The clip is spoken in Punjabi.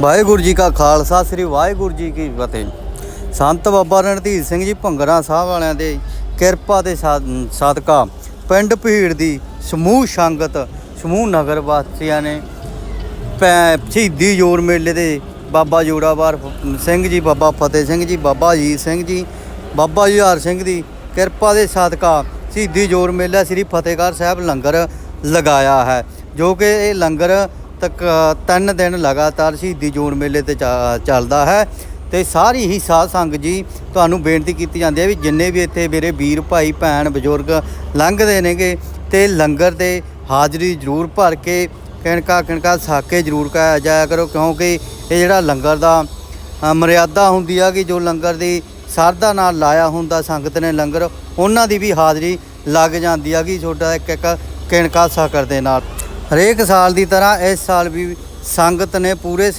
ਵਾਹਿਗੁਰੂ ਜੀ ਕਾ ਖਾਲਸਾ, ਸ੍ਰੀ ਵਾਹਿਗੁਰੂ ਜੀ ਕੀ ਫਤਿਹ। ਸੰਤ ਬਾਬਾ ਰਣਧੀਰ ਸਿੰਘ ਜੀ ਭੰਗਰਾ ਸਾਹਿਬ ਵਾਲਿਆਂ ਦੇ ਕਿਰਪਾ ਦੇ ਸਾ- ਸਦਕਾ ਪਿੰਡ ਭੀੜ ਦੀ ਸਮੂਹ ਸੰਗਤ, ਸਮੂਹ ਨਗਰ ਵਾਸੀਆਂ ਨੇ ਪੈ- ਸ਼ਹੀਦੀ ਜੋੜ ਮੇਲੇ ਦੇ ਬਾਬਾ ਜੋੜਾਵਾਰ ਸਿੰਘ ਜੀ, ਬਾਬਾ ਫਤਿਹ ਸਿੰਘ ਜੀ, ਬਾਬਾ ਅਜੀਤ ਸਿੰਘ ਜੀ, ਬਾਬਾ ਜੁਹਾਰ ਸਿੰਘ ਦੀ ਕਿਰਪਾ ਦੇ ਸਦਕਾ ਸ਼ਹੀਦੀ ਜੋੜ ਮੇਲਾ ਸ੍ਰੀ ਫਤਿਹਗੜ੍ਹ ਸਾਹਿਬ ਲੰਗਰ ਲਗਾਇਆ ਹੈ, ਜੋ ਕਿ ਇਹ ਲੰਗਰ ਤੱਕ ਤਿੰਨ ਦਿਨ ਲਗਾਤਾਰ ਸ਼ਹੀਦੀ ਜੋੜ ਮੇਲੇ ਤੇ ਚਾ- ਚੱਲਦਾ ਹੈ। ਤੇ ਸਾਰੀ ਹੀ ਸਾਧ ਸੰਗ ਜੀ, ਤੁਹਾਨੂੰ ਬੇਨਤੀ ਕੀਤੀ ਜਾਂਦੀ ਹੈ ਵੀ ਜਿੰਨੇ ਵੀ ਇੱਥੇ ਮੇਰੇ ਵੀਰ, ਭਾਈ, ਭੈਣ, ਬਜ਼ੁਰਗ ਲੰਘਦੇ ਨੇਗੇ ਤੇ ਲੰਗਰ ਤੇ ਹਾਜ਼ਰੀ ਜ਼ਰੂਰ ਭਰ ਕੇ ਕਿਣਕਾ ਕਿਣਕਾ ਸਾਕੇ ਜ਼ਰੂਰ ਕਹਾਇਆ ਜਾਇਆ ਕਰੋ, ਕਿਉਂਕਿ ਇਹ ਜਿਹੜਾ ਲੰਗਰ ਦਾ ਮਰਿਆਦਾ ਹੁੰਦੀ ਆ ਕਿ ਜੋ ਲੰਗਰ ਦੀ ਸਰਦਾ ਨਾਲ ਲਾਇਆ ਹੁੰਦਾ ਸੰਗਤ ਨੇ ਲੰਗਰ, ਉਹਨਾਂ ਦੀ ਵੀ ਹਾਜ਼ਰੀ ਲੱਗ ਜਾਂਦੀ ਆ ਕਿ ਛੋਟਾ ਇੱਕ ਇੱਕ ਕਿਣਕਾ ਸਾਕਰ ਦੇ ਨਾਲ। ਹਰੇਕ ਸਾਲ ਦੀ ਤਰ੍ਹਾਂ ਇਸ ਸਾਲ ਵੀ ਸੰਗਤ ਨੇ ਪੂਰੇ